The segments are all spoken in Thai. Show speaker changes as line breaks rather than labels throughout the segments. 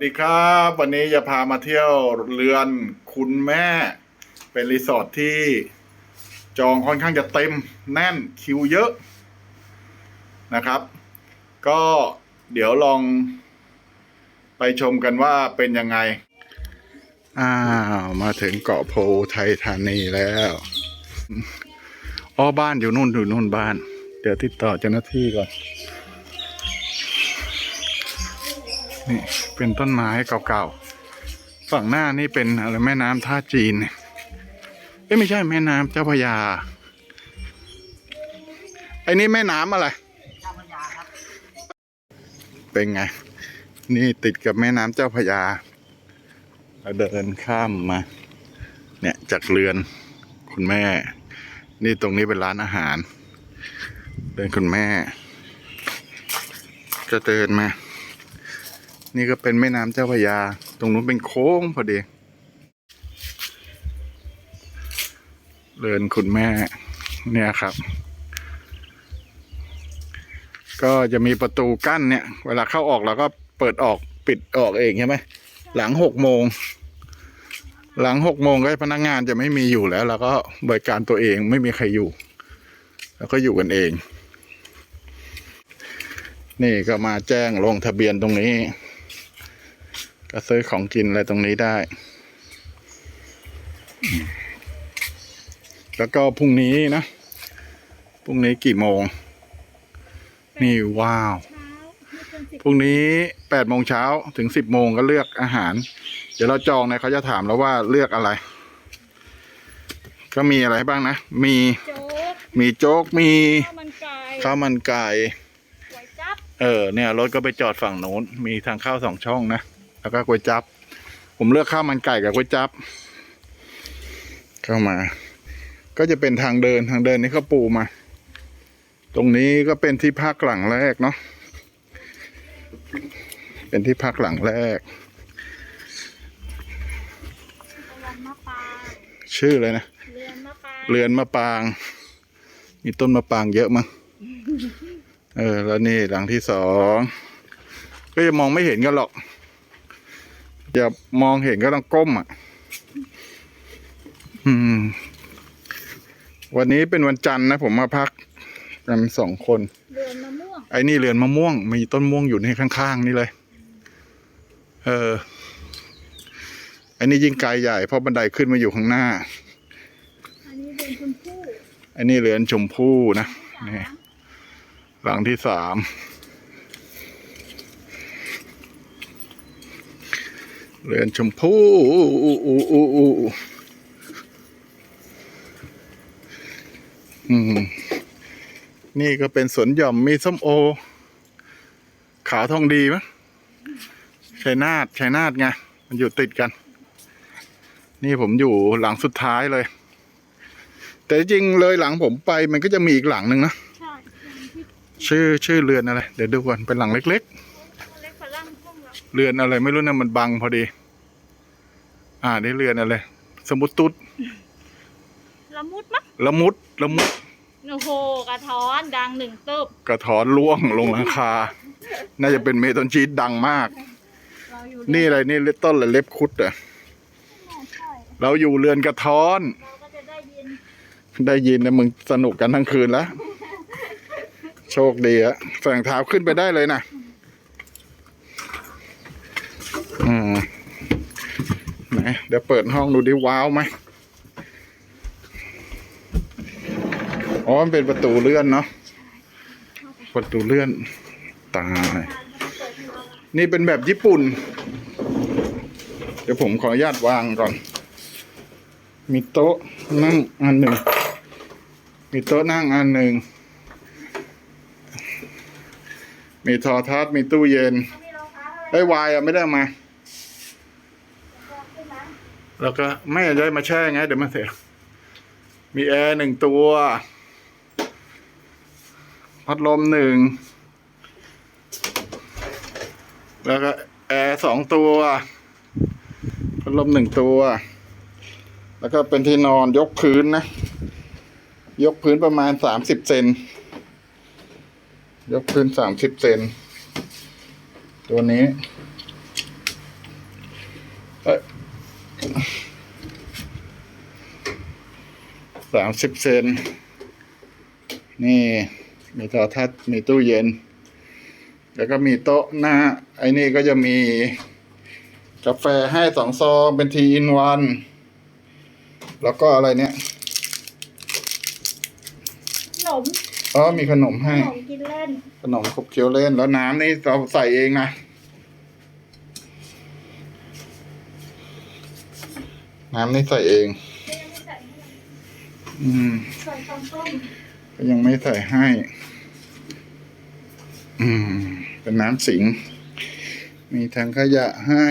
สวัสดีครับ วันนี้จะพามาเที่ยวเรือนคุณแม่ เป็นรีสอร์ทที่จองค่อนข้างจะเต็มแน่นคิวเยอะนะครับ ก็เดี๋ยวลองไปชมกันว่าเป็นยังไง อ้าว มาถึงเกาะโพไทยธานีแล้วอ้อบ้านอยู่นู่นอยู่นู่นบ้าน เดี๋ยวติดต่อเจ้าหน้าที่ก่อน นี่เป็นต้นไม้เก่าๆ ฝั่งหน้านี่เป็นอะไรแม่น้ำท่าจีนเอ้ยไม่ใช่แม่น้ำเจ้าพยาไอ้นี่แม่น้ำอะไรเป็นไง นี่ติดกับแม่น้ำเจ้าพยาเราเดินข้ามมา เนี่ยจากเรือนคุณแม่ นี่ตรงนี้เป็นร้านอาหาร เดินคุณแม่จะเดินมา นี่ก็เป็นแม่น้ำเจ้าพระยา ตรงนู้นเป็นโค้งพอดีเรือนคุณแม่เนี่ยครับ ก็จะมีประตูกั้นเนี่ย เวลาเข้าออกเราก็เปิดออกปิดออกเองใช่ไหมหลังหกโมง หลังหกโมงก็พนักงานจะไม่มีอยู่แล้วเราก็บริการตัวเองไม่มีใครอยู่ แล้วก็อยู่กันเอง นี่ก็มาแจ้งลงทะเบียนตรงนี้ ก็ซื้อของกินอะไรตรงนี้ได้ แล้วก็พรุ่งนี้นะ พรุ่งนี้กี่โมง นี่ว้าว พรุ่งนี้แปดโมงเช้าถึงสิบโมงก็เลือกอาหาร เดี๋ยวเราจองเนี่ยเขาจะถามแล้วว่าเลือกอะไร ก็มีอะไรบ้างนะ มี
โจ๊ก
มีโจ๊ก มี
ข้าวมันไก่
ข้าวมันไก่
ก๋วยจั๊บ
เออ เนี่ยรถก็ไปจอดฝั่งโน้น มีทางเข้าสองช่องนะ แล้วก็ก๋วยจับ ผมเลือกข้าวมันไก่กับก๋วยจับ เข้ามา ก็จะเป็นทางเดินทางเดินนี่เขาปูมา ตรงนี้ก็เป็นที่พักหลังแรกเนาะเป็นที่พักหลังแรก
เรือนมะปราง
ชื่อเลยนะ
เรือนมะปราง
เรือนมะปราง มีต้นมะปรางเยอะมั้งเออ แล้วนี่หลังที่สอง ก็จะมองไม่เห็นกันหรอก จะมองเห็นก็ต้องก้มอะอืมวันนี้เป็นวันจันทร์นะผมมาพักกันสองคน
เรือนมะม่วง
ไอ้นี่เรือนมะม่วง มีต้นม่วงอยู่ในข้างๆ นี่เลย เอออันนี้ยิ่งไกลใหญ่เพราะบันไดขึ้นมาอยู่ข้างหน้า
อันนี้เรือนชมพู่
อันนี้เรือนชมพู่นะนี่หลังที่สาม เรือนชมพู่อู้อู้อู้อู้อืมนี่ก็เป็นสวนหย่อมมีส้มโอ ขาวทองดีมั้ยชัยนาทชัยนาทไง มันอยู่ติดกัน นี่ผมอยู่หลังสุดท้ายเลย แต่จริงๆเลยหลังผมไปมันก็จะมีอีกหลังหนึ่งนะ
ใช่เรือนที่
ชื่อชื่อเรือนอะไร เดี๋ยวดูก่อนเป็นหลังเล็ก
เล็กฝรั่งห้องเรา
ๆเรือนอะไรไม่รู้นะมันบังพอดี อ่านี่เรือนอะไรสมุดตุด
ละมุดมั้ง
ละมุดละมุด
โอ้โหกระท้อนดังหนึ่งตึบ
กระถอนล่วงลงหลังคา น่าจะเป็นเมทัลชีตดังมาก
เราอยู่
นี่อะไรนี่ต้นอะไรเล็บคุดอะ
ใช่
เราอยู่เรือนกระท้อน
เราก็จะได้ยิน
ได้ยินนะมึงสนุกกันทั้งคืนแล้ว โชคดีอะแฝงเท้าขึ้นไปได้เลยนะอืม เดี๋ยวเปิดห้องดูดิว้าวไหมอ๋อมันเป็นประตูเลื่อนเนาะประตูเลื่อนตายนี่เป็นแบบญี่ปุ่น เดี๋ยวผมขออนุญาตวางก่อน มีโต๊ะนั่งอันหนึ่ง มีโต๊ะนั่งอันหนึ่ง มีโทอทัศน์มีตู้เย็น
เท้าอะไอ้
ยวายอะไม่ได้มา แล้วก็ไม่ได้มาแช่ไงเดี๋ยวมันเสียมีแอร์หนึ่งตัว พัดลมหนึ่ง แล้วก็แอร์สองตัว พัดลมหนึ่งตัว แล้วก็เป็นที่นอนยกพื้นนะ ยกพื้นประมาณสามสิบเซน ยกพื้นสามสิบเซน ตัวนี้ เอ้ สามสิบเซน นี่มีโทรทัศน์มีตู้เย็น แล้วก็มีโต๊ะหน้า ไอ้นี่ก็จะมีกาแฟให้สองซองเป็นทีอินวัน แล้วก็อะไรเนี่ย
ขนม
อ๋อมีขนม
ข
ให้
นมกินเล่น
ขนมขบเคี้ยวเล่นแล้วน้ำนี่เราใส่เองนะ น้ำนี่ใส่เอง
ก็ยังไม่ใส่ให้
อืม
ใส่ตอนต้ม
ก็ยังไม่ใส่ให้ อืม เป็นน้ำสิง มีถังขยะให้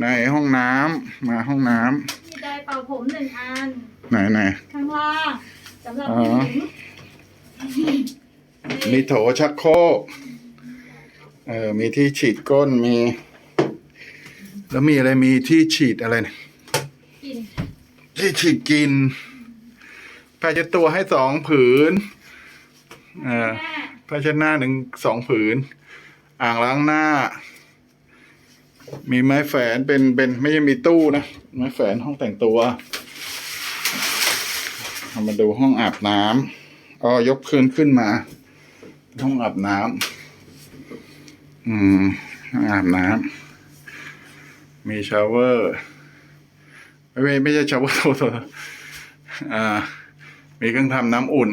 ในห้องน้ำมาห้องน้
มีไดร์เป่าผมหนึ่งอันำ
ไหนไหน
ข้างล่างสำหรับ
อ๋อ
ผู้หญิง
มีโถชักโครกเออมีที่ฉีดก้นมี แล้วมีอะไรมีที่ฉีดอะไรเนี่ย
กิน
ที่ฉีดกินผ้าเช็ดตัวให้สองผืนเอ่อ
แม่
ผ้าเช็ดหน้าหนึ่งสองผืน อ่างล้างหน้า มีไม้แฝนเป็นเป็นไม่ใช่มีตู้นะ ไม้แฝนห้องแต่งตัวเอามาดูห้องอาบน้ำอ๋อยกคืนขึ้นมา ห้องอาบน้ำอืมห้องอาบน้ำมีชาวเวอร์ ไม่ไม่ไม่ใช่ชาวโทษโทษอ่า มีเครื่องทำน้ำอุ่น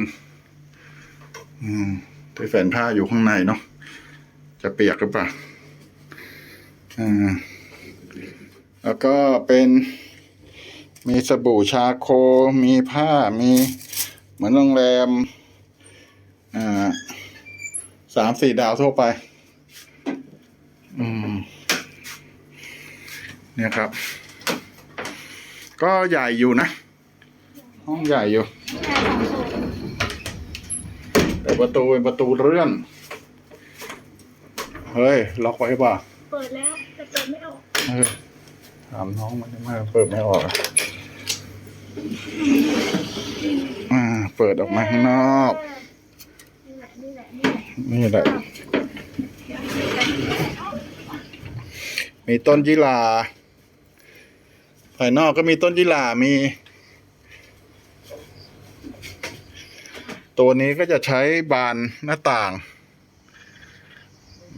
อืมที่แฝนผ้าอยู่ข้างในเนาะ จะเปียกหรือเปล่า อ่า แล้วก็เป็น มีสบู่ชาโค มีผ้า มี เหมือนโรงแรม อ่า สามสี่ดาวทั่วไป อืม เนี่ยครับ ก็ใหญ่อยู่นะ ห้องใหญ่อยู่
แม่สองสูตร
แต่ประตูเป็นประตูเลื่อน เฮ้ย ล็อกไว้ป่ะ
เปิดแล้วแต่เปิดไม่ออก
เออถามน้องมันทำไมเปิดไม่ออกอะอ่าเปิดออกมาข้างนอก
นี่แหละนี่แหละนี่แหละ
นี่แหละมีต้นยิลา ภายนอกก็มีต้นยิลามี ตัวนี้ก็จะใช้บานหน้าต่าง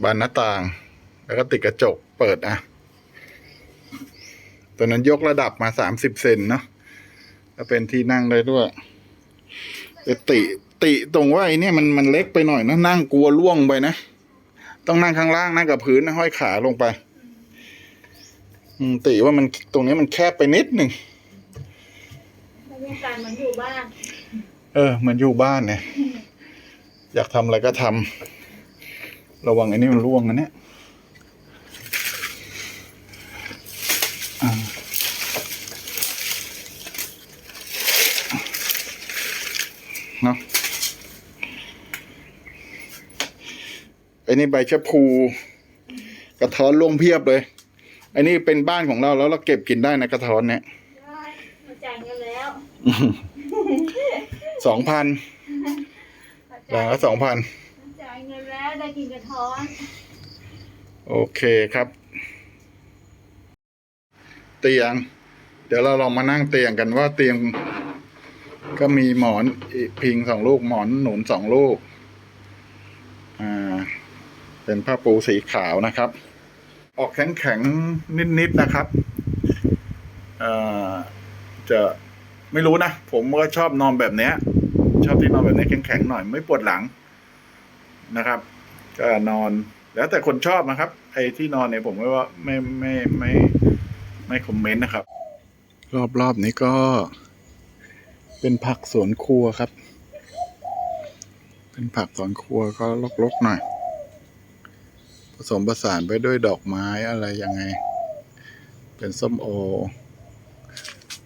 บานหน้าต่าง แล้วก็ติดกระจกเปิดอะ ตัวนั้นยกระดับมาสามสิบเซนเนาะก็เป็นที่นั่งได้ด้วยต่ติติตรงว่าไอ้เนี่ยมันมันเล็กไปหน่อยนะนั่งกลัวล่วงไปนะ ต้องนั่งข้างล่างนั่งกับพื้นนะห้อยขาลงไป ติว่ามันตรงนี้มันแคบไปนิดหนึ่ง
บรรยากาศเหมือนอยู่บ้าน
เออเหมันอยู่บ้านเนี่ย อยากทำอะไรก็ทำระวังไอ้นี่มันร่วงนะเนี่ยอ่าเนาะไอ้นี่ใบชะพู กระท้อนร่วงเพียบเลยไอ้นี่เป็นบ้านของเราแล้วเราเก็บกินได้นะกระท้อนเนี่ย
ได้มาจ่ายเงินแล้ว
สองพัน
มา
หลั
จ่างย
ละสองพัน
มาจ่ายเงินแล้วได้กินกระท้อน
โอเคครับ เตียง เดี๋ยวเราลองมานั่งเตียงกันว่าเตียง ก็มีหมอนอีกพิงสองลูกหมอนหนุนสองลูก อ่า เป็นผ้าปูสีขาวนะครับ ออกแข็งแข็งๆนิดๆนะครับอ่าจะไม่รู้นะ ผมก็ชอบนอนแบบเนี้ย ชอบที่นอนแบบนี้แข็งๆหน่อยไม่ปวดหลังนะครับ ก็นอนแล้วแต่คนชอบนะครับไอ้ที่นอนเนี่ยผมก็ว่าไม่ไม่ไม่ไม่คอมเมนต์นะครับ รอบๆนี้ก็ เป็นผักสวนครัวครับ เป็นผักสวนครัวก็รกๆหน่อย สมผสานไปด้วยดอกไม้อะไรยังไง เป็นส้มโอ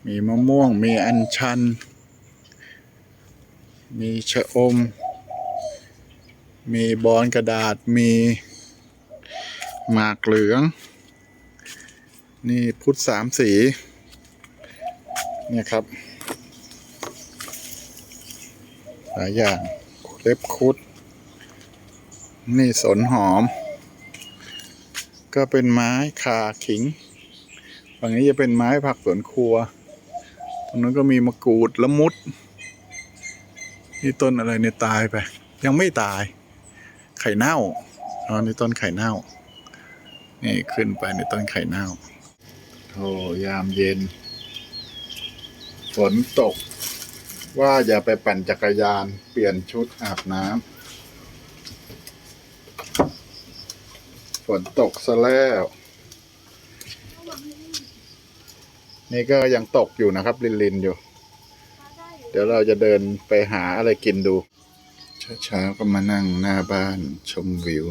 มีมะม่วง มีอัญชัน มีชะอม มีบอนกระดาษ มีหมากเหลือง นี่พุทธสามสี เนี่ยครับ หลายอย่างเล็บคุดนี่สนหอม ก็เป็นไม้คาขิงฝั่งนี้จะเป็นไม้ผักสวนครัว ตรงนั้นก็มีมะกรูดละมุด นี่ต้นอะไรเนี่ยตายไป ยังไม่ตาย ไข่เน่าอ๋อนี่ต้นไข่เน่า นี่ขึ้นไปในต้นไข่เน่าโธยามเย็น ฝนตก ว่าอย่าไปปั่นจักรยาน เปลี่ยนชุดอาบน้ำ ฝนตกซะแล้ว นี่ก็ยังตกอยู่นะครับ ลินๆอยู่ เดี๋ยวเราจะเดินไปหาอะไรกินดูเช้าๆก็มานั่งหน้าบ้านชมวิว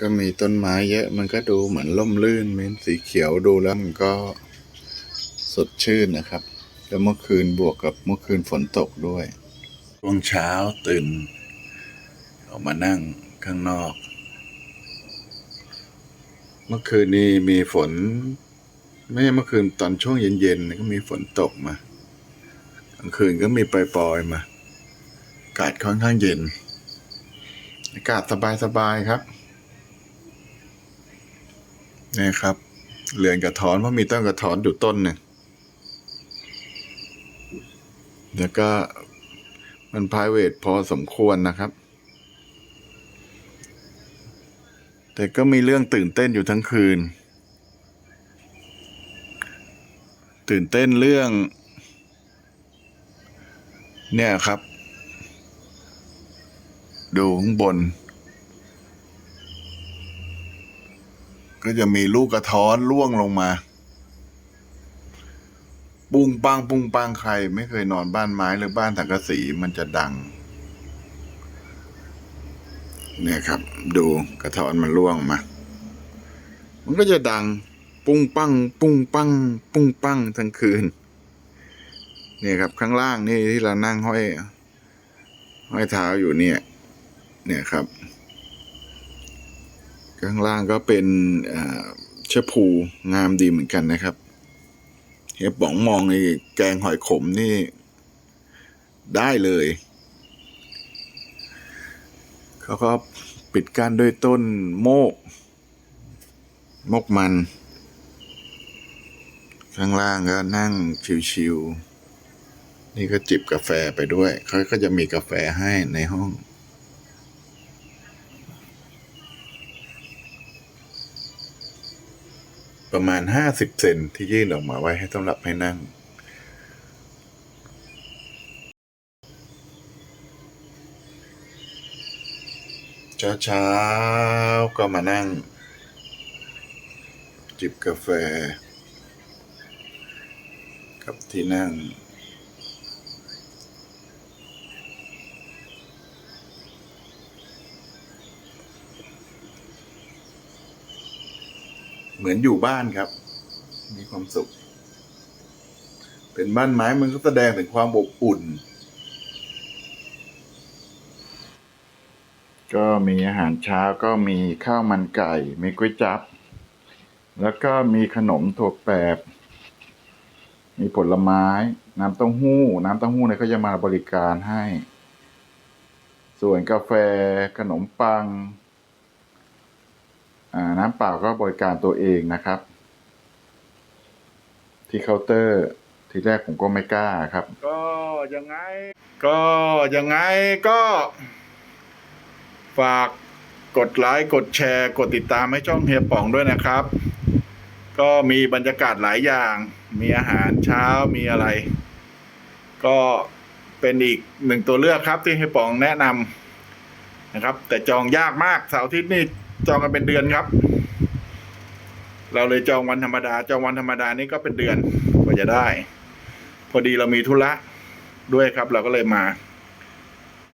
ก็มีต้นไม้เยอะ มันก็ดูเหมือนล่มลื่นเป็นสีเขียวดูแล้วมันก็สดชื่นนะครับ แล้วเมื่อคืนบวกกับเมื่อคืนฝนตกด้วย ช่วงเช้าตื่น ออกมานั่งข้างนอก เมื่อคืนนี้มีฝน ไม่ใช่เมื่อคืนตอนช่วงเย็นๆก็มีฝนตกมากลางคืนก็มีปล่อยๆมาอากาศค่อนข้างเย็น อากาศสบายๆครับนี่ครับเรือนกระท้อนเพราะมีต้นกระท้อนอยู่ต้นหนึ่งแล้วก็ มันพายเวทพอสมควรนะครับ แต่ก็มีเรื่องตื่นเต้นอยู่ทั้งคืน ตื่นเต้นเรื่อง เนี่ยครับ ดูข้างบน ก็จะมีลูกกระท้อนล่วงลงมา ปุ้งปังปุ้งปังใคร ไม่เคยนอนบ้านไม้หรือบ้านสังกะสีมันจะดัง เนี่ยครับ ดูกระท้อนมันล่วงมา มันก็จะดัง ปุ้งปัง ปุ้งปัง ปุ้งปังทั้งคืน เนี่ยครับ ข้างล่างนี่ที่เรานั่งห้อยห้อยเท้าอยู่เนี่ย เนี่ยครับ ข้างล่างก็เป็นเอ่อชะพูงามดีเหมือนกันนะครับ เฮียป๋องมองในแกงหอยขมนี่ ได้เลย เขาก็ปิดกั้นด้วยต้นโมกโมกมัน ข้างล่างก็นั่งชิวๆนี่ก็จิบกาแฟไปด้วย เขาก็จะมีกาแฟให้ในห้อง ประมาณห้าสิบเซนที่ยื่นออกมาไว้ให้สำหรับให้นั่ง เช้าเช้าๆก็มานั่ง จิบกาแฟ กับที่นั่ง มือนอยู่บ้านครับ มีความสุข เป็นบ้านไม้มันก็แสดงถึงความอบอุ่น ก็มีอาหารเช้าก็มีข้าวมันไก่ มีก๋วยจับ แล้วก็มีขนมถั่วแปบ มีผลไม้ น้ำเต้าหู้ น้ำเต้าหู้เนี่ยเขาจะมาบริการให้ ส่วนกาแฟขนมปัง น้ำเปล่าก็บริการตัวเองนะครับ ที่เคาน์เตอร์ทีแรกผมก็ไม่กล้าครับ ก็ยังไง ก็ยังไงก็ ฝากกดไลค์กดแชร์ กดติดตามให้ช่องเฮียป๋องด้วยนะครับ ก็มีบรรยากาศหลายอย่าง มีอาหารเช้ามีอะไร ก็เป็นอีกหนึ่งตัวเลือกครับที่เฮียป๋องแนะนำนะครับ แต่จองยากมากเสาร์อาทิตย์นี่ จองกันเป็นเดือนครับ เราเลยจองวันธรรมดา จองวันธรรมดานี่ก็เป็นเดือนกว่าจะได้ พอดีเรามีธุระด้วยครับ เราก็เลยมา